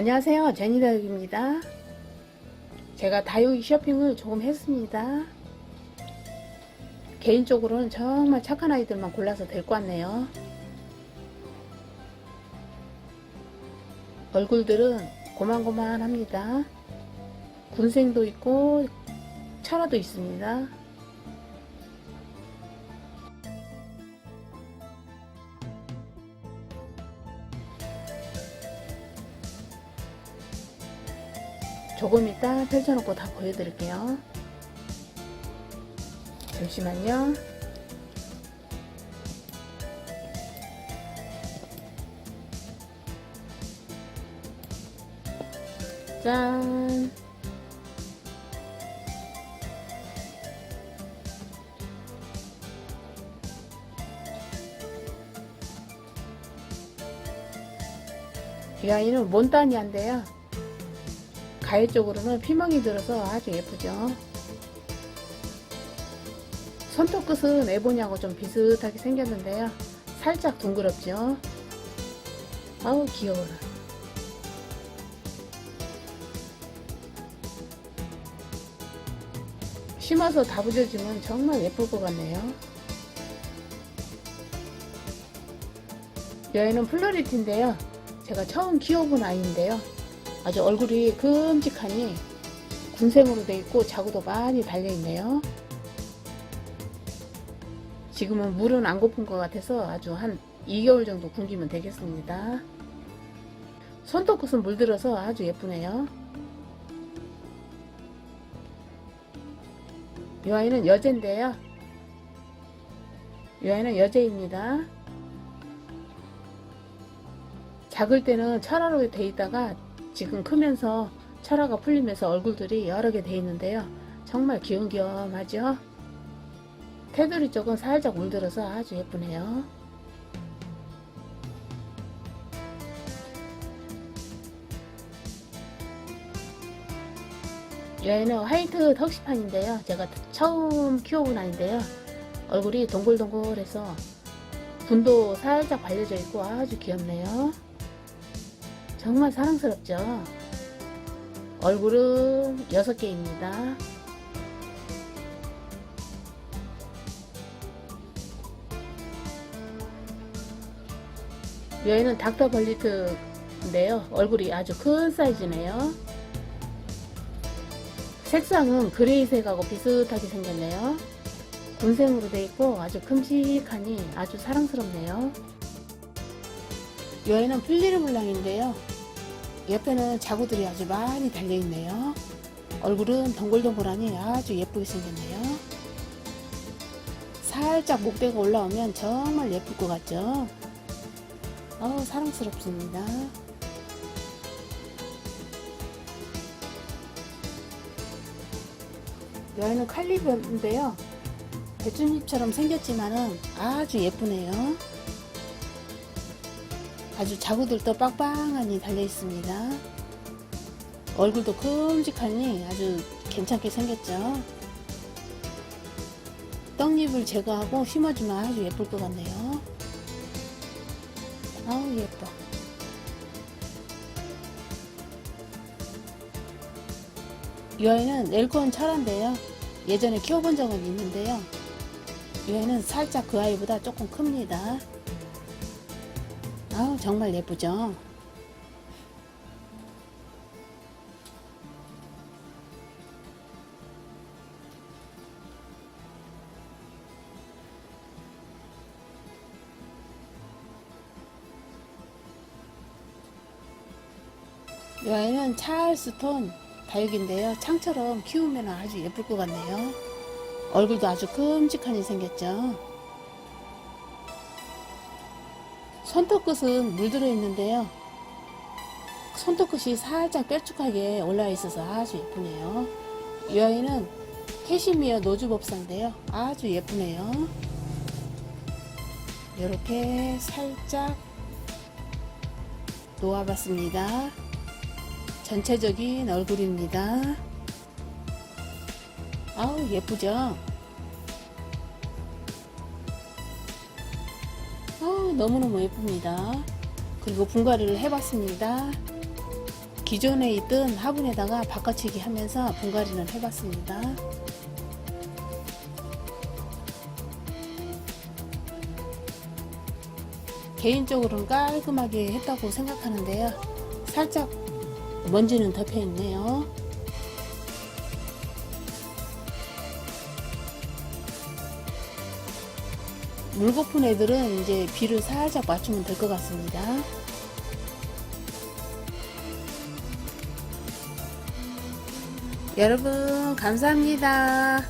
안녕하세요. 제니다육입니다. 제가 다육이 쇼핑을 조금 했습니다. 개인적으로는 정말 착한 아이들만 골라서 데리고 왔네요. 얼굴들은 고만고만합니다. 군생도 있고 철화도 있습니다. 조금 이따 펼쳐놓고 다 보여드릴게요. 잠시만요. 짠! 이 아이는 몬타니아인데요. 가해 쪽으로는 피멍이 들어서 아주 예쁘죠. 손톱 끝은 에보냐고 좀 비슷하게 생겼는데요. 살짝 둥그럽죠. 아우 귀여워라. 심어서 다부져주면 정말 예쁠 것 같네요. 여기는 플로리티인데요. 제가 처음 키워본 아이인데요. 아주 얼굴이 큼직하니 군생으로 돼 있고 자구도 많이 달려 있네요. 지금은 물은 안 고픈 것 같아서 아주 한 2개월 정도 굶기면 되겠습니다. 손톱 끝은 물들어서 아주 예쁘네요. 이 아이는 여제인데요. 이 아이는 여제입니다. 작을 때는 철화로 돼 있다가 지금 크면서 철화가 풀리면서 얼굴들이 여러 개 돼 있는데요. 정말 귀염귀염하죠? 테두리 쪽은 살짝 물들어서 아주 예쁘네요. 얘는 화이트 턱시판인데요. 제가 처음 키워본 아이인데요. 얼굴이 동글동글해서 분도 살짝 발려져 있고 아주 귀엽네요. 정말 사랑스럽죠? 얼굴은 6개입니다. 얘는 닥터 벌리트인데요. 얼굴이 아주 큰 사이즈네요. 색상은 그레이색하고 비슷하게 생겼네요. 군생으로 되어 있고 아주 큼직하니 아주 사랑스럽네요. 여기는 플리르블랑인데요. 옆에는 자구들이 아주 많이 달려있네요. 얼굴은 동글동글하니 아주 예쁘게 생겼네요. 살짝 목대가 올라오면 정말 예쁠 것 같죠? 어우, 사랑스럽습니다. 여기는 칼리브인데요. 배춧잎처럼 생겼지만은 아주 예쁘네요. 아주 자구들도 빵빵하니 달려 있습니다. 얼굴도 큼직하니 아주 괜찮게 생겼죠. 떡잎을 제거하고 심어주면 아주 예쁠 것 같네요. 아우 예뻐. 이 아이는 엘콘 철화인데요. 예전에 키워본 적은 있는데요. 이 아이는 살짝 그 아이보다 조금 큽니다. 아우 정말 예쁘죠? 이 아이는 찰스톤 다육인데요. 창처럼 키우면 아주 예쁠 것 같네요. 얼굴도 아주 큼직하니 생겼죠. 손톱 끝은 물들어 있는데요. 손톱 끝이 살짝 뾰족하게 올라와 있어서 아주 예쁘네요. 이 아이는 캐시미어 노즈법사인데요. 아주 예쁘네요. 이렇게 살짝 놓아봤습니다. 전체적인 얼굴입니다. 아우 예쁘죠? 너무너무 예쁩니다. 그리고 분갈이를 해봤습니다. 기존에 있던 화분에다가 바꿔치기 하면서 분갈이는 해봤습니다. 개인적으로는 깔끔하게 했다고 생각하는데요. 살짝 먼지는 덮여 있네요. 물 고픈 애들은 이제 비를 살짝 맞추면 될 것 같습니다. 여러분 감사합니다.